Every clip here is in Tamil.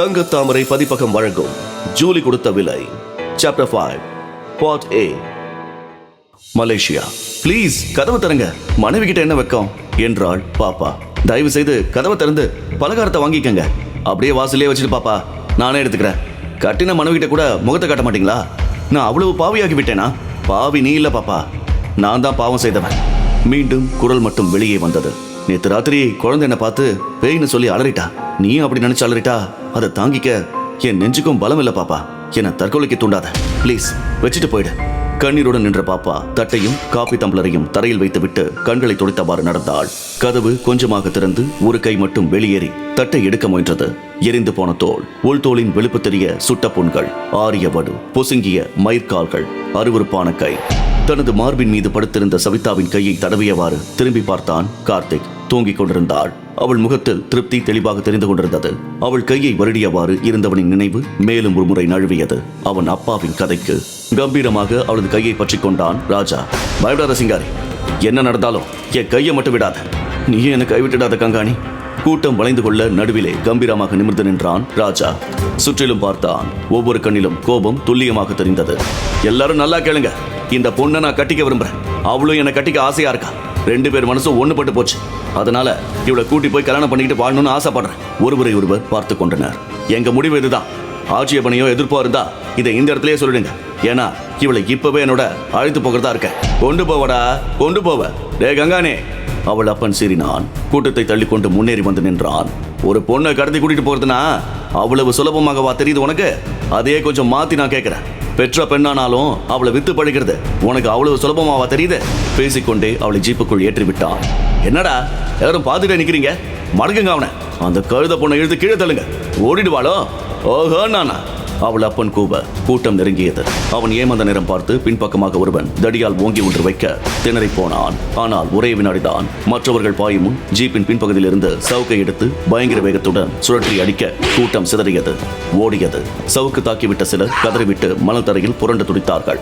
தங்க தாமரை பதிப்பகம் வழங்கும் ஜூலி கொடுத்த விலை. Chapter five part A Malaysia. Please கதவை திறங்க. மனைவி கிட்ட என்ன வெக்கம் என்றாள் பாப்பா. தயவு செய்து கதவை திறந்து பலகாரத்தை வாங்கிக்கங்க. அப்படியே வாசலே வச்சுட்டு பாப்பா நானே எடுத்துக்கிறேன். கட்டின மனைவி கிட்ட கூட முகத்தை காட்ட மாட்டீங்களா? நான் அவ்வளவு பாவியாகி விட்டேனா? பாவி நீ இல்ல பாப்பா. நான் தான் பாவம் செய்தவன். மீண்டும் குரல் மட்டும் வெளியே வந்தது. நேற்று ராத்திரி குழந்தை என்ன பார்த்து பேய்னு சொல்லி அலறிட்டா. நீயும் அப்படி நினைச்சு அலறிட்டா அதை தாங்கிக்க என் நெஞ்சுக்கும் பலம் இல்லை பாப்பா. என்னை தற்கொலைக்கு தூண்டாத. ப்ளீஸ் வச்சுட்டு போயிடு. கண்ணீருடன் நின்ற பாப்பா தட்டையும் காபி தம்ளரையும் தரையில் வைத்துவிட்டு கண்களை துடைத்தவாறு நடந்தாள். கதவு கொஞ்சமாக திறந்து ஒரு கை மட்டும் வெளியேறி தட்டை எடுக்க முயன்றது. எரிந்து போன தோல் உள்தோலின் வெளுப்பு தெரிய சுட்ட புண்கள் ஆரிய வடு பொசுங்கிய மயிர்கால்கள் அருவருப்பான கை. தனது மார்பின் மீது படுத்திருந்த சவிதாவின் கையை தடவியவாறு திரும்பி பார்த்தான் கார்த்திக். தூங்கிக் கொண்டிருந்தாள். அவள் முகத்தில் திருப்தி தெளிவாக தெரிந்து கொண்டிருந்தது. அவள் கையை வருடியவாறு இருந்தவனின் நினைவு மேலும் ஒரு முறை நழுவியது. அவன் அப்பாவின் கதைக்கு கம்பீரமாக அவளது கையை பற்றி கொண்டான் ராஜா. பயப்படாத சிங்காரி என்ன நடந்தாலும் என் கையை மட்டும் விடாத. நீயும் என்னை கைவிட்டுடாத கங்காணி. கூட்டம் வளைந்து கொள்ள நடுவிலே கம்பீரமாக நிமிர்ந்து நின்றான் ராஜா. சுற்றிலும் பார்த்தான் ஒவ்வொரு கண்ணிலும் கோபம் துல்லியமாக தெரிந்தது. எல்லாரும் நல்லா கேளுங்க. இந்த பொண்ணை நான் கட்டிக்க விரும்புறேன். அவளும் என்னை கட்டிக்க ஆசையா இருக்கா? ரெண்டு பேர் மனசும் ஒன்றுபட்டு போச்சு. அதனால இவளை கூட்டி போய் கல்யாணம் பண்ணிக்கிட்டு வாழணும்னு ஆசைப்படுறேன். ஒருவரை ஒருவர் பார்த்து கொண்டனர். எங்க முடிவு இதுதான். ஆட்சேபனையோ எதிர்ப்போ இருந்தா இதை இந்த இடத்துலயே சொல்லிடுங்க. ஏன்னா இவளை இப்பவே என்னோட அழைத்து போகிறதா இருக்க கொண்டு போவடா கொண்டு போவ. டே கங்கானே. அவள் அப்பன் சீறினான். கூட்டத்தை தள்ளிக்கொண்டு முன்னேறி வந்து நின்றான். ஒரு பொண்ணை கடத்தி கூட்டிட்டு போறதுனா அவ்வளவு சுலபமாகவா தெரியுது உனக்கு? அதையே கொஞ்சம் மாத்தி நான் கேட்கிறேன் பெற்ற பெண்ணானாலும் அவளை வித்து பழகிறது உனக்கு அவ்வளவு சுலபமாவா தெரியுது? பேசிக்கொண்டே அவளை ஜீப்புக்குள் ஏற்றி விட்டான் என்னடா எல்லாரும் பார்த்துட்டே நிக்கிறீங்க? மடங்குங்க அவனை. அந்த கழுத பொண்ணை இழுத்து கீழே தள்ளுங்க. ஓடிடுவாளோ? ஓஹோ நானா அவள் அப்பன் கூவ கூட்டம் நெருங்கியது. அவன் ஏமாந்த நேரம் பார்த்து பின்பக்கமாக ஒருவன் தடியால் ஓங்கி ஒன்று வைக்க திணறி போனான். ஆனால் ஒரே வினாடிதான் மற்றவர்கள் பாயும் முன் ஜீப்பின் பின்பகுதியில் இருந்து சவுக்கை எடுத்து பயங்கர வேகத்துடன் சுழற்றி அடிக்க கூட்டம் சிதறியது ஓடியது. சவுக்கு தாக்கிவிட்ட சிலர் கதறிவிட்டு மணல் தரையில் புரண்டு துடித்தார்கள்.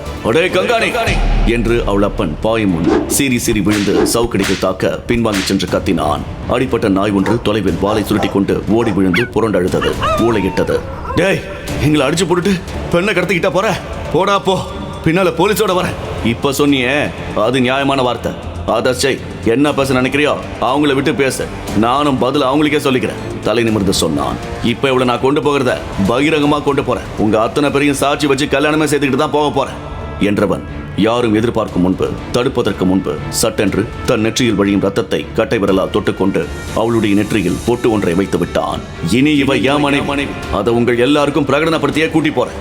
என்று அவள் அப்பன் பாயும் முன் சீறி சீறி விழுந்து சவுக்கடிக்கு தாக்க பின்வாங்கி சென்று கத்தினான். அடிப்பட்ட நாய் ஒன்று தொலைவில் வாளை சுருட்டி கொண்டு ஓடி விழுந்து புரண்டழுதது ஊளையிட்டது டேய் எங்களை அடிச்சு போட்டுட்டு பெண்ணை கடத்திக்கிட்டா போற? போடா போ. பின்னால போலீஸோட வர இப்ப சொன்னியே அது நியாயமான வார்த்தை. அதை செய். என்ன பேச நினைக்கிறியோ அவங்கள விட்டு பேச. நானும் பதில் அவங்களுக்கே சொல்லிக்கிறேன். தலை நிமிர்ந்து சொன்னான். இப்ப இவ்வளவு நான் கொண்டு போகிறத பகிரங்கமா கொண்டு போறேன். உங்க அத்தனை பேரையும் சாட்சி வச்சு கல்யாணமே செய்துக்கிட்டு தான் போக போறேன் என்றவன். யாரும் எதிர்பார்க்கும் முன்பு தடுப்பதற்கு முன்பு சட்டென்று தன் நெற்றியில் வழியும் ரத்தத்தை கட்டை விரலால் தொட்டுக்கொண்டு அவளுடைய நெற்றியில் பொட்டு ஒன்றை வைத்து விட்டான். இனி இவ ஏன் மனைவி? அதை உங்கள் எல்லாருக்கும் பிரகடனப்படுத்தியே கூட்டி போறேன்.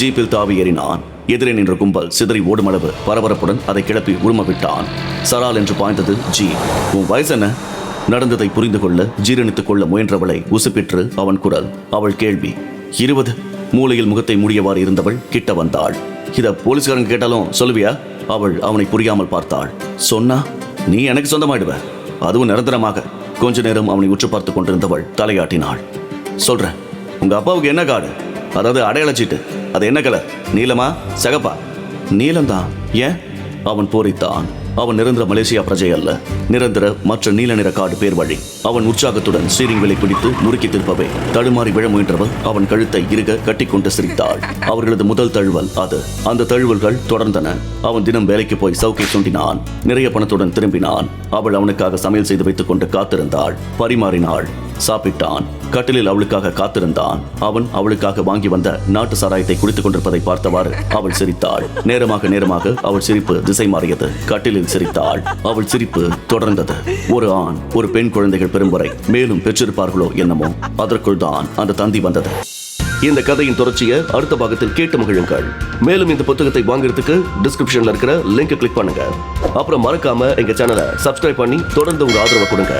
ஜீப்பில் தாவி ஏறினான். எதிரே நின்ற கும்பல் சிதறி ஓடுமளவு பரபரப்புடன் அதை கிளப்பி உரும விட்டான். சரால் என்று பாய்ந்தது ஜி. உன் வயசு என்ன? நடந்ததை புரிந்து கொள்ள ஜீரணித்துக் கொள்ள முயன்றவளை உசுப்பிற்று அவன் குரல். அவள் கேள்வி இருபது. மூலையில் முகத்தை மூடியவாறு இருந்தவள் கிட்ட வந்தாள். இத போலீஸ்காரங்க கேட்டாலும் சொல்லுவியா? அவள் அவனை புரியாமல் பார்த்தாள். சொன்னா நீ எனக்கு சொந்தமாயிடுவ. அதுவும் நிரந்தரமாக. கொஞ்ச நேரம் அவனை உற்று பார்த்து கொண்டிருந்தவள் தலையாட்டினாள். சொல்றேன். உங்க அப்பாவுக்கு என்ன காடு? அதாவது அடையாளச்சீட்டு அது என்ன கலர்? நீலமா? சகப்பா? நீலம்தான் ஏன்? அவன் பூரித்தான் அவன் நிரந்தர மலேசியா பிரஜை அல்ல. நிரந்தர மற்ற நீல நிற காடு பேர் வழி. அவன் உற்சாகத்துடன் ஸ்டீரிங் விலை பிடித்து முறுக்கி திருப்பவே. தடுமாறி விழ முயன்றவள் அவன் கழுத்தை இருக கட்டிக்கொண்டு சிரித்தாள். அவர்களது முதல் தழுவல் அது. அந்த தழுவல்கள் தொடர்ந்தன. அவன் தினம் வேலைக்கு போய் சவுக்கை சுண்டினான். நிறைய பணத்துடன் திரும்பினான். அவள் அவனுக்காக சமையல் செய்து வைத்துக் கொண்டு காத்திருந்தாள். பரிமாறினாள். சாப்பிட்டான். கட்டிலில் அவளுக்காக காத்திருந்தான். அவன் அவளுக்காக வாங்கி வந்த நாட்டு சாராயத்தை குடித்துக் கொண்டிருப்பதை பார்த்தவாறு அவள் சிரித்தாள். நேரமாக நேரமாக அவள் சிரிப்பு திசை மாறியது. கட்டிலில் சிரித்தாள். அவள் சிரிப்பு தொடர்ந்தது. ஒரு ஆண் ஒரு பெண் குழந்தைகள் பெறும் வரை மேலும் பெற்றிருப்பார்களோ என்னமோ அதற்குள் தான் அந்த தந்தி வந்தது. இந்த கதையின் தொடர்ச்சியை அடுத்த பாகத்தில் கேட்டு மகிழுங்கள். மேலும் இந்த புத்தகத்தை வாங்குறதுக்கு டிஸ்கிரிப்ஷன்ல இருக்கிற லிங்க் கிளிக் பண்ணுங்க. அப்புறம் மறக்காம எங்க சேனலை சப்ஸ்கிரைப் பண்ணி தொடர்ந்து உங்க ஆதரவை கொடுங்க.